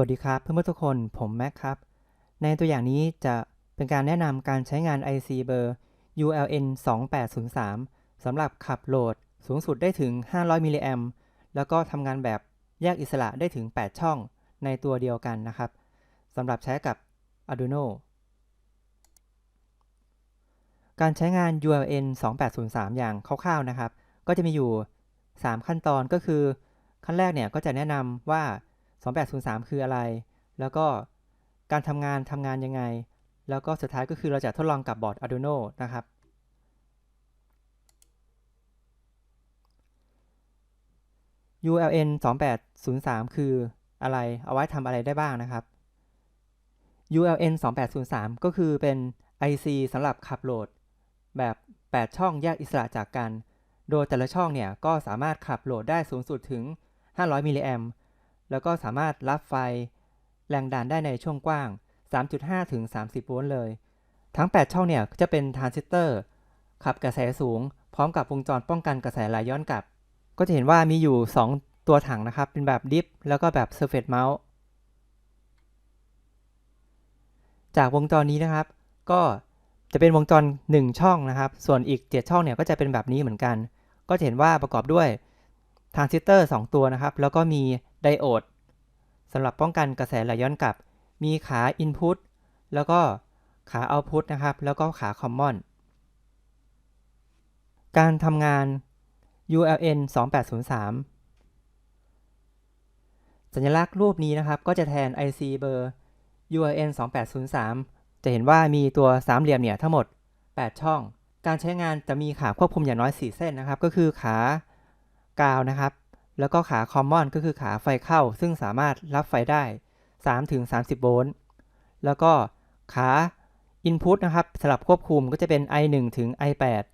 วัสดีครับเพื่อนๆทุกคนผมแม็กครับ ในตัวอย่างนี้จะเป็นการแนะนำการใช้งาน IC เบอร์ ULN 2803สำหรับขับโหลดสูงสุดได้ถึง 500 มิลลิแอมแล้วก็ทำงานแบบแยกอิสระได้ถึง 8 ช่องในตัวเดียวกันนะครับสำหรับใช้กับ Arduino การใช้งาน ULN 2803อย่างคร่าวๆนะครับ ก็จะมีอยู่ 3 ขั้นตอนก็คือ ขั้นแรกเนี่ยก็จะแนะนำว่า 2803 คืออะไร แล้วก็การทำงานทำงานยังไง แล้วก็สุดท้ายก็คือเราจะทดลองกับบอร์ด Arduino นะครับ ULN 2803 คืออะไร เอาไว้ทำอะไรได้บ้างนะครับ ULN 2803 ก็คือเป็น IC สำหรับขับโหลด แบบ 8 ช่องแยกอิสระจากกัน โดยแต่ละช่องเนี่ย ก็สามารถขับโหลดได้สูงสุดถึง 500 มิลลิแอม แล้วก็สามารถรับไฟแรงดันได้ในช่วงกว้าง 3.5 ถึง 30 โวลต์เลย ทั้ง 8 ช่องเนี่ยจะเป็นทรานซิสเตอร์ขับกระแสสูง พร้อมกับวงจรป้องกันกระแสไหลย้อนกลับ ก็จะเห็นว่ามีอยู่ 2 ตัวถังนะครับ เป็นแบบดิฟแล้วก็แบบ Surface Mount จากวงจรนี้นะครับ ก็จะเป็นวงจร 1 ช่องนะครับ ส่วนอีก 7 ช่องเนี่ยก็จะเป็นแบบนี้เหมือนกัน ก็จะเห็นว่าประกอบด้วยทรานซิสเตอร์ 2 ตัวนะครับ แล้วก็มี ไดโอดสำหรับป้องกันกระแสไหลย้อนกลับ มีขา Input แล้วก็ขา Output นะครับ แล้วก็ขา Common การทำงาน ULN 2803 สัญลักษณ์รูปนี้นะครับ ก็จะแทน IC เบอร์ ULN 2803 จะเห็นว่ามีตัวสามเหลี่ยมเนี่ยทั้งหมด 8 ช่อง การใช้งานจะมีขาควบคุมอย่างน้อย 4 เส้นนะครับ ก็คือขากาวนะครับ แล้วก็ขา Common ก็คือขาไฟเข้า ซึ่งสามารถรับไฟได้ 3-30 โวลต์ แล้วก็ขา Input นะครับสำหรับควบคุมก็จะเป็น I1 ถึง I8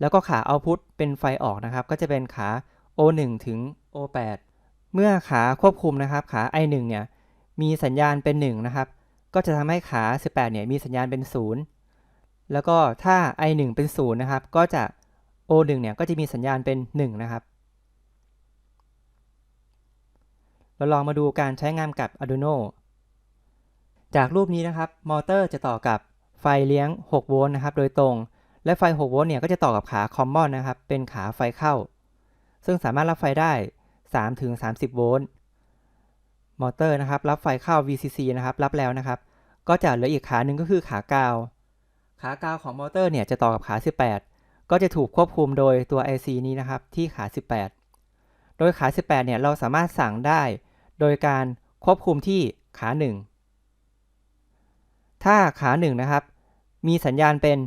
แล้วก็ขา Output เป็นไฟออกนะครับ ก็จะเป็นขา O1 ถึง O8 เมื่อขาควบคุมนะครับ ขา I1 เนี่ยมีสัญญาณเป็น1นะครับก็จะทำให้ขา 18 เนี่ยมีสัญญาณเป็น 0 แล้วก็ถ้า I1 เป็น 0 นะครับ ก็จะ O1 เนี่ยก็จะมีสัญญาณเป็น 1 นะครับ เราลองมาดูการใช้งานกับ Arduino จากรูปนี้นะครับ มอเตอร์จะต่อกับไฟเลี้ยง 6 โวลต์นะครับ โดยตรง และไฟ 6 โวลต์เนี่ยก็จะต่อกับขา Common นะครับ เป็นขาไฟเข้า ซึ่งสามารถรับไฟได้ 3-30 โวลต์ มอเตอร์นะครับ รับไฟเข้า VCC นะครับ รับแล้วนะครับ ก็จะเหลืออีกขาหนึ่งก็คือขากาว ขากาวของมอเตอร์เนี่ยจะต่อกับขา 18 ก็จะถูกควบคุมโดยตัว IC นี้นะครับ ที่ขา 18 โดยขา 18 เนี่ย เราสามารถสั่งได้ โดยการควบคุมที่ขา 1 ถ้าขา 1 นะครับ มีสัญญาณเป็น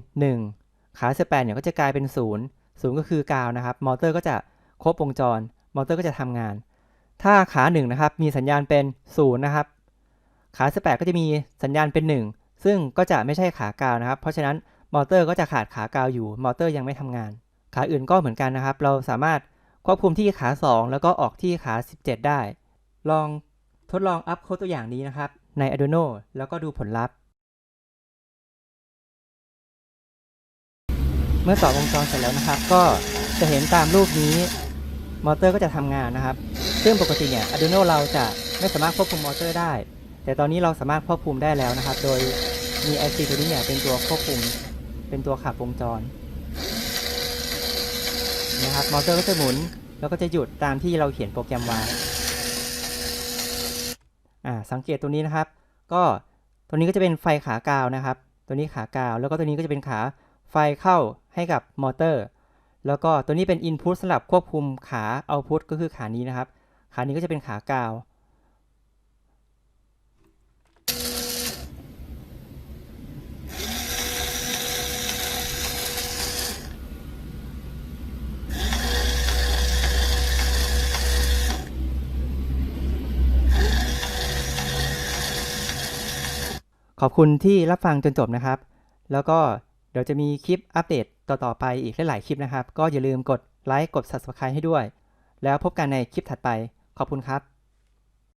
1 ขา 18 เนี่ยก็จะกลายเป็น 0 0 ก็คือกาวนะครับ มอเตอร์ก็จะครบวงจร มอเตอร์ก็จะทำงาน ถ้าขา 1 นะครับ มีสัญญาณเป็น 0 นะครับ ขา 18 ก็จะมีสัญญาณเป็น 1 ซึ่งก็จะไม่ใช่ขากาวนะครับ เพราะฉะนั้นมอเตอร์ก็จะขาดขากาวอยู่ มอเตอร์ยังไม่ทำงาน ขาอื่นก็เหมือนกันนะครับ เราสามารถควบคุมที่ขา 2 แล้วก็ออกที่ขา 17 ได้ ลองทดลองอัพโค้ดตัวอย่างนี้นะครับ ใน Arduino แล้วก็ดูผลลัพธ์ เมื่อต่อวงจรเสร็จแล้วนะครับ ก็จะเห็นตามรูปนี้มอเตอร์ก็จะทำงานนะครับ ซึ่งปกติเนี่ย Arduino เราจะไม่สามารถควบคุมมอเตอร์ได้ แต่ตอนนี้เราสามารถควบคุมได้แล้วนะครับ โดยมี IC ตัวนี้เนี่ยเป็นตัวควบคุม เป็นตัวขับวงจรนะครับ มอเตอร์ก็จะหมุน แล้วก็จะหยุดตามที่เราเขียนโปรแกรมไว้ อ่าสังเกตตัวนี้นะครับ ก็ตัวนี้ก็จะเป็นไฟขากาวนะครับ ตัวนี้ขากาว แล้วก็ตัวนี้ก็จะเป็นขาไฟเข้าให้กับมอเตอร์ แล้วก็ตัวนี้เป็น Input สำหรับควบคุมขา Output ก็คือขานี้นะครับ ขานี้ก็จะเป็นขากาว ขอบคุณที่รับฟังจนจบนะครับ แล้วก็เดี๋ยวจะมีคลิปอัปเดตต่อๆไปอีกหลายๆคลิปนะครับ ก็อย่าลืมกดไลค์กด Subscribe ให้ด้วย แล้วพบกันในคลิปถัดไป ขอบคุณครับ